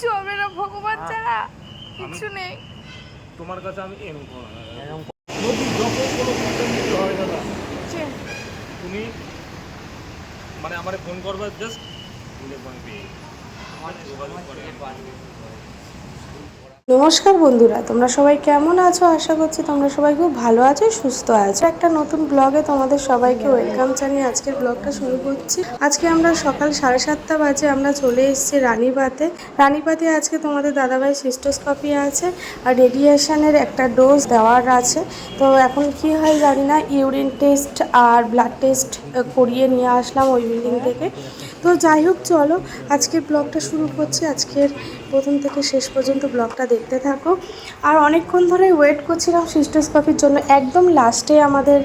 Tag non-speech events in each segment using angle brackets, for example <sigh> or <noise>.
কিচ্ছু হবে না ভগবান ছাড়া কিচ্ছু নেই। তোমার কাছে আমি হয় তুমি মানে আমার ফোন করবে জাস্ট ফোন পেয়ে। যোগাযোগ করে। নমস্কার বন্ধুরা, তোমরা সবাই কেমন আছো? আশা করছি তোমরা সবাই খুব ভালো আছো, সুস্থ আছো। একটা নতুন ব্লগে তোমাদের সবাইকে ওয়েলকাম জানিয়ে আজকের ব্লগটা শুরু করছি। আজকে আমরা সকাল সাড়ে সাতটা বাজে আমরা চলে এসেছি রানীপাতে রানীপাতে আজকে তোমাদের দাদাভাই সিস্টোস্কপি আছে আর রেডিয়েশনের একটা ডোজ দেওয়ার আছে। তো এখন কি হয় জানি না ইউরিন টেস্ট আর ব্লাড টেস্ট করিয়ে নিয়ে আসলাম ওই বিল্ডিং থেকে। তো যাই হোক, চলো আজকের ব্লগটা শুরু করছি। আজকের প্রথম থেকে শেষ পর্যন্ত ব্লগটা দেখতে থাকো। আর অনেকক্ষণ ধরে ওয়েট করছিলাম সিস্টোস্কপির জন্য। একদম লাস্টে আমাদের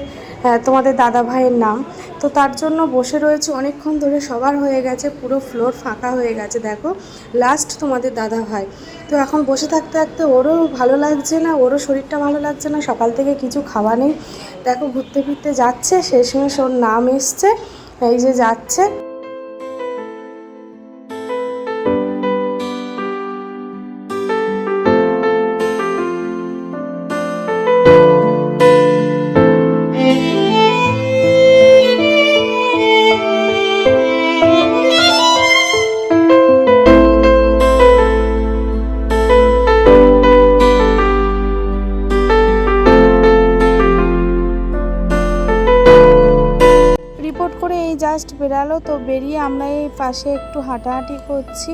তোমাদের দাদা ভাইয়ের নাম। তো তার জন্য বসে রয়েছে। অনেকক্ষণ ধরে সবার হয়ে গেছে। পুরো ফ্লোর ফাঁকা হয়ে গেছে, দেখো। লাস্ট তোমাদের দাদা ভাই তো এখন বসে থাকতে থাকতে ওরও ভালো লাগছে না, ওরও শরীরটা ভালো লাগছে না। সকাল থেকে কিছু খাওয়া নেই। দেখো, ঘুরতে ফিরতে যাচ্ছে। শেষমেশ ওর নাম এসছে। এই যে যাচ্ছে। জাস্ট বেরালো, তো বেরিয়ে আমরা এই পাশে একটু হাঁটাহাঁটি করছি।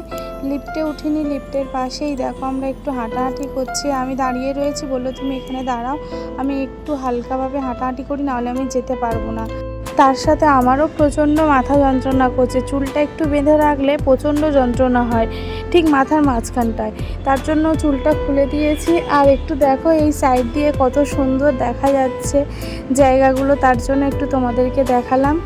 লিফটে উঠিনি লিফটের পাশেই দেখো আমরা একটু হাঁটাহাঁটি করছি। আমি দাঁড়িয়ে রয়েছি, বলল, তুমি এখানে দাঁড়াও, আমি একটু হালকাভাবে হাঁটাহাঁটি করি, নাহলে আমি যেতে পারব না। তার সাথে আমারও প্রচণ্ড মাথা যন্ত্রণা করছে, চুলটা একটু বেঁধে রাখলে প্রচণ্ড যন্ত্রণা হয়, ঠিক মাথার মাঝখানটায়। তার জন্য চুলটা খুলে দিয়েছি, আর একটু দেখো এই সাইড দিয়ে কত সুন্দর দেখা যাচ্ছে। জায়গাগুলো তার জন্য একটু তোমাদেরকে দেখালাম।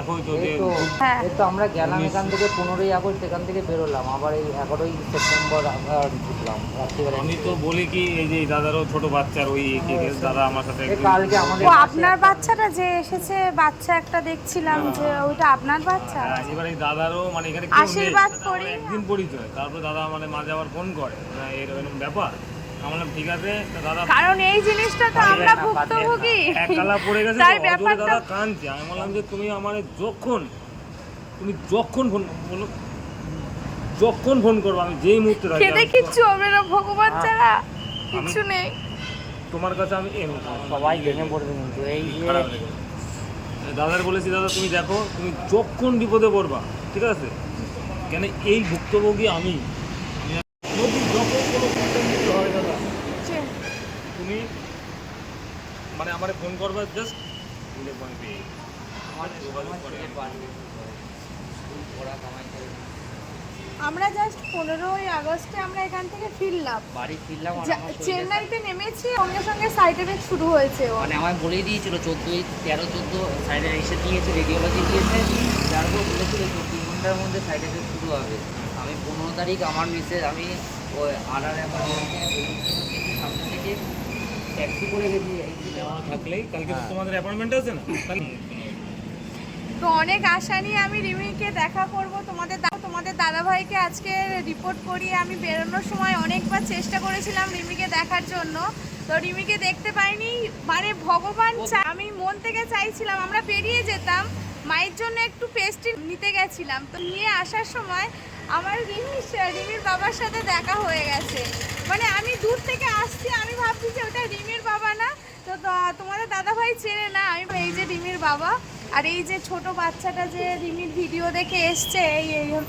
দেখো তো এই তো হ্যাঁ। তো আমরা গেলাম এখান থেকে পনেরোই আগস্ট এখান থেকে বেরোলাম। আবার এই এগারোই সেপ্টেম্বর আবার ঢুকলাম আমি তো বলি কি এই যে দাদারও ছোট বাচ্চার ওই কে কে দাদা আমার সাথে কালকে আমাদের আপনার বাচ্চাটা যে এসেছে বাচ্চা একটা দেখছিলাম যে ওইটা আপনার বাচ্চা? হ্যাঁ, এবার এই দাদারও মানে এখানে আশীর্বাদ করি। একদিন পরিচয় তারপরে দাদা মানে মাঝে আবার ফোন করে। না, এরকম ব্যাপার। আমি বললাম ঠিক আছে তা দাদা কারণ এই জিনিসটা তো আমরা। ভুক্তভোগী পড়ে গেছে তাই ব্যাপারটা- দাদা কাঁদছে আমি বললাম যে তুমি আমার যখন তুমি যখন ফোন বলো যখন ফোন করব আমি যেই মুহূর্তে থাকি খেতে কিচ্ছু হবে না ভগবান হ্যাঁ। ছাড়া কিচ্ছু নেই তোমার কাছে আমি সবাই ভেঙে পড়বে কিন্তু এই। দাদার বলেছি দাদা তুমি দেখো তুমি যখন বিপদে পড়বা ঠিক আছে কেন এই ভুক্তভোগী আমি যদি যখন কোনো content দিতে হয় দাদা যে, তুমি মানে আমারে ফোন করবা জাস্ট দিলে ফোন পেয়ে আমার জাস্ট পনেরোই আগস্টে আমরা এখান থেকে ফিরলাম। বাড়ি ফিরলাম চেন্নাইতে নেমেছি সঙ্গে সঙ্গে সাইড এফেক্ট শুরু হয়েছে মানে আমায় বলেই দিয়েছিল চোদ্দোই তেরো চোদ্দ সাইডে এসে দিয়েছে রেডিওলজি দিয়েছে। যার উপর বলেছিল যে তিন ঘণ্টার মধ্যে সাইড এফেক্ট শুরু হবে। আমি পনেরো তারিখ আমার মিসেস আমি ওই আড়ার সামনে থেকে ট্যাক্সি করে গেছি। থাকলেই কালকে তো হ্যাঁ। তোমাদের অ্যাপয়েন্টমেন্ট আছে না? তো অনেক আশা নিয়ে আমি রিমিকে দেখা করব। তোমাদের তোমাদের দাদাভাইকে আজকে রিপোর্ট করিয়ে আমি বেরোনোর সময় অনেকবার চেষ্টা করেছিলাম রিমিকে দেখার জন্য। তো রিমিকে দেখতে পাইনি। মানে ভগবান আমি মন থেকে চাইছিলাম আমরা বেরিয়ে যেতাম। মায়ের জন্য একটু পেস্ট্রি নিতে গেছিলাম। তো নিয়ে আসার সময় আমার রিমি রিমির বাবার সাথে দেখা হয়ে গেছে। মানে আমি দূর থেকে আসছি। আমি ভাবছি যে ওটা রিমির বাবা না। তো তোমাদের দাদাভাই চেনে না, আমি এই যে রিমির বাবা, আর এই যে ছোট বাচ্চাটা যে রিমির ভিডিও দেখে এসছে, এই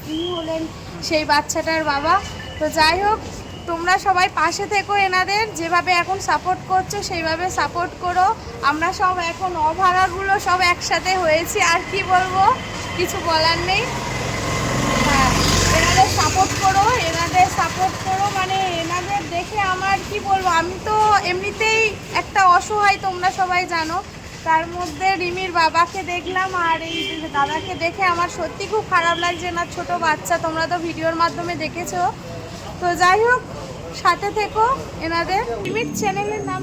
ইনি হলেন সেই বাচ্চাটার বাবা। তো যাই হোক, তোমরা সবাই পাশে থেকো এনাদের, যেভাবে এখন সাপোর্ট করছ, সেইভাবে সাপোর্ট করো। আমরা সব এখন অভাড়াগুলো সব একসাথে হয়েছি, আর কি বলব, কিছু বলার নেই। হ্যাঁ এনাদের সাপোর্ট করো, এনাদের সাপোর্ট দেখে আমার কি বলব আমি তো এমনিতেই একটা অসহায় তোমরা সবাই জানো। তার মধ্যে রিমির বাবাকে দেখলাম আর এই দাদাকে দেখে আমার সত্যি খুব খারাপ লাগছে না ছোট বাচ্চা তোমরা তো ভিডিওর মাধ্যমে দেখেছ। তো যাই হোক সাথে থেকো এনাদের। রিমির চ্যানেলের নাম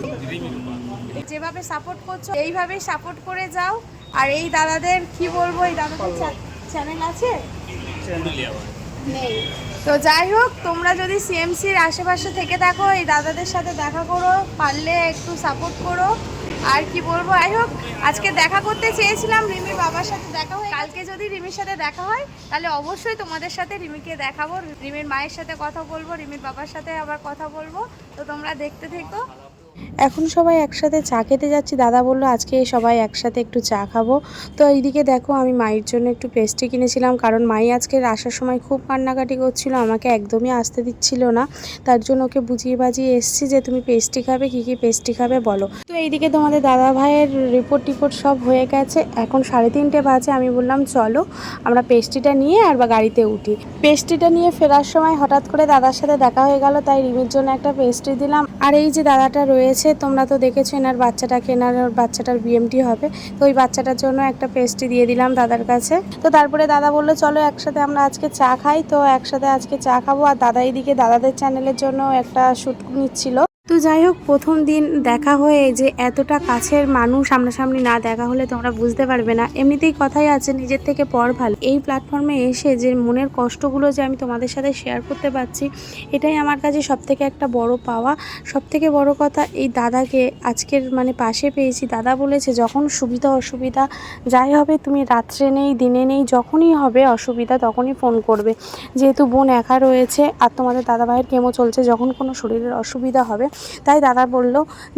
যেভাবে সাপোর্ট করছ এইভাবেই সাপোর্ট করে যাও। আর এই দাদাদের কি বলব এই দাদাদের চ্যানেল আছে? নেই। তো যাই হোক, তোমরা যদি সিএমসির আশেপাশে থেকে থাকো, এই দাদাদের সাথে দেখা করো, পারলে একটু সাপোর্ট করো। আর কি বলব, যাই হোক, আজকে দেখা করতে চেয়েছিলাম রিমির বাবার সাথে দেখা হয় কালকে যদি রিমির সাথে দেখা হয়, তাহলে অবশ্যই তোমাদের সাথে রিমিকে দেখাবো। রিমির মায়ের সাথে কথা বলব, রিমির বাবার সাথে আবার কথা বলব। তো তোমরা দেখতে থেকো। এখন সবাই একসাথে চা খেতে যাচ্ছি। দাদা বলল, আজকে সবাই একসাথে একটু চা খাব। তো এইদিকে দেখো, আমি মায়ের জন্য একটু পেস্ট্রি কিনেছিলাম, কারণ মাই আজকে আসার সময় খুব কান্নাকাটি করছিল, আমাকে একদমই আসতে দিচ্ছিল না। তার জন্য ওকে বুঝিয়ে বাজিয়ে এসছি যে, তুমি পেস্ট্রি খাবে, কী কী পেস্ট্রি খাবে বলো। তো এইদিকে তোমাদের দাদা ভাইয়ের রিপোর্ট টিপোর্ট সব হয়ে গেছে। এখন সাড়ে তিনটে বাজে, আমি বললাম, চলো, আমরা পেস্ট্রিটা নিয়ে আর বা গাড়িতে উঠি। পেস্ট্রিটা নিয়ে ফেরার সময় হঠাৎ করে দাদার সাথে দেখা হয়ে গেল, তাই রিমির জন্য একটা পেস্ট্রি দিলাম। আর এই যে দাদাটা রয়েছে তোমরা তো দেখেছ এনার বাচ্চাটাকে, এনার বাচ্চাটার বিএমটি হবে। তো ওই বাচ্চাটার জন্য একটা পেস্ট্রি দিয়ে দিলাম দাদার কাছে। তো তারপরে দাদা বলল, চলো একসাথে আমরা আজকে চা খাই। তো একসাথে আজকে চা খাব। আর দাদা এইদিকে দাদাদের চ্যানেলের জন্য একটা শ্যুট নিচ্ছিল। তো যাই হোক, প্রথম দিন দেখা হয়ে যে এতটা কাছের মানুষ সামনাসামনি না দেখা হলে তোমরা বুঝতে পারবে না। এমনিতেই কথাই আছে, নিজের থেকে পর ভালো। এই প্ল্যাটফর্মে এসে যে মনের কষ্টগুলো যে আমি তোমাদের সাথে শেয়ার করতে পারছি, এটাই আমার কাছে সব থেকে একটা বড় পাওয়া। সব থেকে বড় কথা, এই দাদাকে আজকের মানে পাশে পেয়েছি। দাদা বলেছে, যখন সুবিধা অসুবিধা, যাই হবে, তুমি রাত্রে নেই, দিনে নেই, যখনই হবে অসুবিধা, তখনই ফোন করবে। যেহেতু বোন একা রয়েছে, আর তোমাদের দাদা ভাইয়ের কেমো চলছে, যখন কোনো শরীরের অসুবিধা হবে তাই দাদা বলল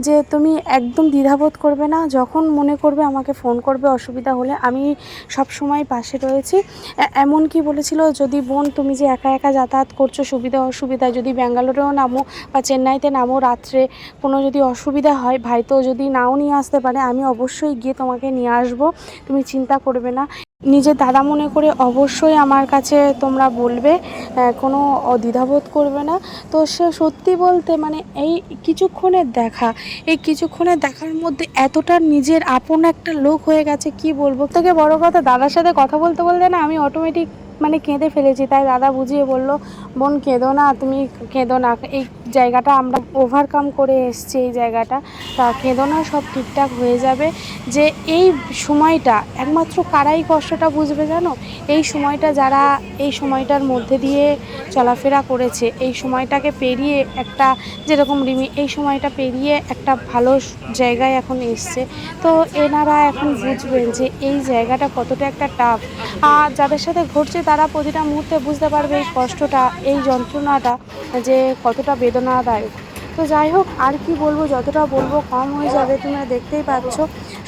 যে তুমি একদম দ্বিধাবোধ করবে না, যখন মনে করবে আমাকে ফোন করবে অসুবিধা হলে আমি সব সময় পাশে রয়েছি। এমন কি বলেছিল, যদি বোন তুমি যে একা একা যাতায়াত করছ সুবিধা অসুবিধা যদি ব্যাঙ্গালোরেও নামো বা চেন্নাইতে নামো রাত্রে কোনো যদি অসুবিধা হয় ভাই তো যদি নাও নিয়ে আসতে পারে, আমি অবশ্যই গিয়ে তোমাকে নিয়ে আসব, তুমি চিন্তা করবে না। নিজের দাদা মনে করে অবশ্যই আমার কাছে তোমরা বলবে কোনো দ্বিধাবোধ করবে না। তো সে সত্যি বলতে মানে এই কিছুক্ষণের দেখা, এই কিছুক্ষণের দেখার মধ্যে এতটা নিজের আপন একটা লোক হয়ে গেছে, কি বলব? থেকে বড় কথা, দাদার সাথে কথা বলতে বলতে না আমি অটোমেটিক মানে কেঁদে ফেলেছি। তাই দাদা বুঝিয়ে বলল, বোন, কেঁদো না, তুমি কেঁদো না। এই জায়গাটা আমরা ওভারকাম করে এসছি এই জায়গাটা। তা কেঁদো না সব ঠিকঠাক হয়ে যাবে। যে এই সময়টা একমাত্র কারাই কষ্টটা বুঝবে জানো? এই সময়টা যারা এই সময়টার মধ্যে দিয়ে চলাফেরা করেছে, এই সময়টাকে পেরিয়ে একটা যেরকম রিমি, এই সময়টা পেরিয়ে একটা ভালো জায়গায় এখন এসছে। তো এনারা এখন বুঝবেন যে এই জায়গাটা কতটা একটা টাফ আর যাদের সাথে ঘটছে তারা প্রতিটা মুহূর্তে বুঝতে পারবে এই কষ্টটা, এই যন্ত্রণাটা যে কতটা বেদনাদায়ক। তো যাই হোক, আর কি বলব, যতটা বলব কম হয়ে যাবে, তোমরা দেখতেই পাচ্ছ।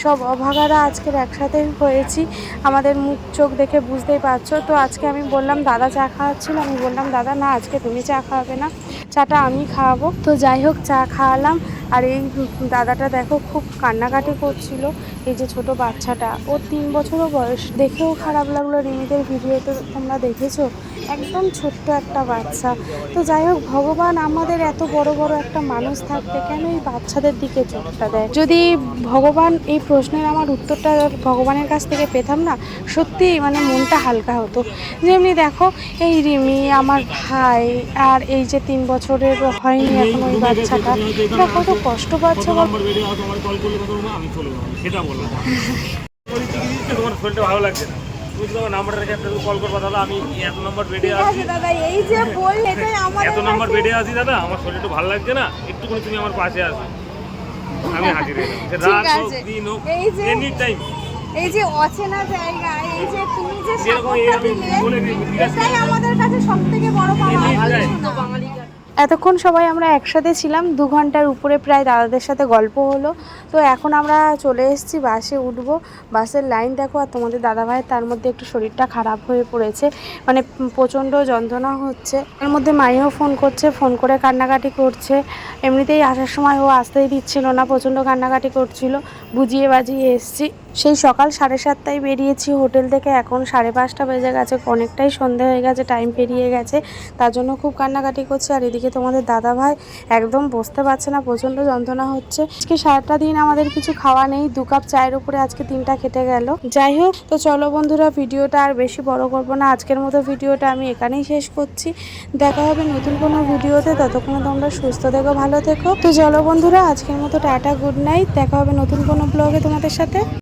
সব অভাগারা আজকের একসাথে হয়েছি, আমাদের মুখ চোখ দেখে বুঝতেই পারছ। তো আজকে আমি বললাম, দাদা চা খাওয়াচ্ছিল। আমি বললাম, দাদা, না, আজকে তুমি চা খাওয়াবে না। চাটা আমি খাওয়াবো। তো যাই হোক, চা খাওয়ালাম। আর এই দাদাটা দেখো, খুব কান্নাকাটি করছিল। এই যে ছোট বাচ্চাটা, ওর তিন বছরও বয়স। দেখেও খারাপ লাগল। রিমিদের ভিডিওতে তোমরা দেখেছ? একদম ছোট্ট একটা বাচ্চা। তো যাই হোক ভগবান আমাদের এত বড় বড় একটা মানুষ থাকতে কেন এই বাচ্চাদের দিকে চোখটা দেয়? যদি ভগবান এই প্রশ্নের আমার উত্তরটা ভগবানের কাছ থেকে পেতাম না সত্যি মানে মনটা হালকা হতো। যেমনি দেখো এই রিমি আমার ভাই আর এই যে তিন বছরের হয়নি এখন ওই বাচ্চাটা এটা কত কষ্ট পাচ্ছে সেটা বললাম <laughs> তোমার শরীরটা ভালো লাগছে না। তুমি যদি আমার রেখে একটা কল করবা দাদা আমি এত নম্বর বেডে আছি দাদা এই যে এত নম্বর বেডে আছি দাদা আমার শরীরটা ভালো লাগছে না একটুখানি তুমি আমার পাশে আসো আমি হাজির হয়ে যাব রাত হোক দিন হোক এই যে- এনি টাইম এই যে অচেনা জায়গা এই যে তুমি যে সাপোর্টটা দিলে? এটাই আমাদের কাছে বড় পাওয়া না। এতক্ষণ সবাই আমরা একসাথে ছিলাম, দু ঘণ্টার উপরে প্রায় দাদাদের সাথে গল্প হলো। তো এখন আমরা চলে এসেছি, বাসে উঠব। বাসের লাইন দেখো, আর তোমাদের দাদাভাইয়ের তার মধ্যে একটু শরীরটা খারাপ হয়ে পড়েছে। মানে প্রচণ্ড যন্ত্রণা হচ্ছে। এর মধ্যে মাইও ফোন করছে ফোন করে কান্নাকাটি করছে। এমনিতেই আসার সময় ও আসতেই দিচ্ছিল না, প্রচণ্ড কান্নাকাটি করছিল। বুঝিয়ে বাজিয়ে এসছি। সেই সকাল সাড়ে সাতটায় বেরিয়েছি হোটেল থেকে। এখন সাড়ে পাঁচটা বেজে গেছে, অনেকটাই সন্ধে হয়ে গেছে টাইম পেরিয়ে গেছে। তার জন্য খুব কান্নাকাটি করছে। আর এদিকে তোমাদের দাদা ভাই একদম বসতে পারছে না, প্রচণ্ড যন্ত্রণা হচ্ছে। আজকে সারাটা দিন আমাদের কিছু খাওয়া নেই, দু কাপ চায়ের উপরে আজকে তিনটা কেটে গেল। যাই হোক, তো চলো বন্ধুরা, ভিডিওটা আর বেশি বড় করব না। আজকের মতো ভিডিওটা আমি এখানেই শেষ করছি। দেখা হবে নতুন কোনো ভিডিওতে। ততক্ষণে তোমরা সুস্থ থেকো, ভালো থেকো। তো চলো বন্ধুরা, আজকের মতো টাটা গুড নাইট দেখা হবে নতুন ব্লগে তোমাদের সাথে?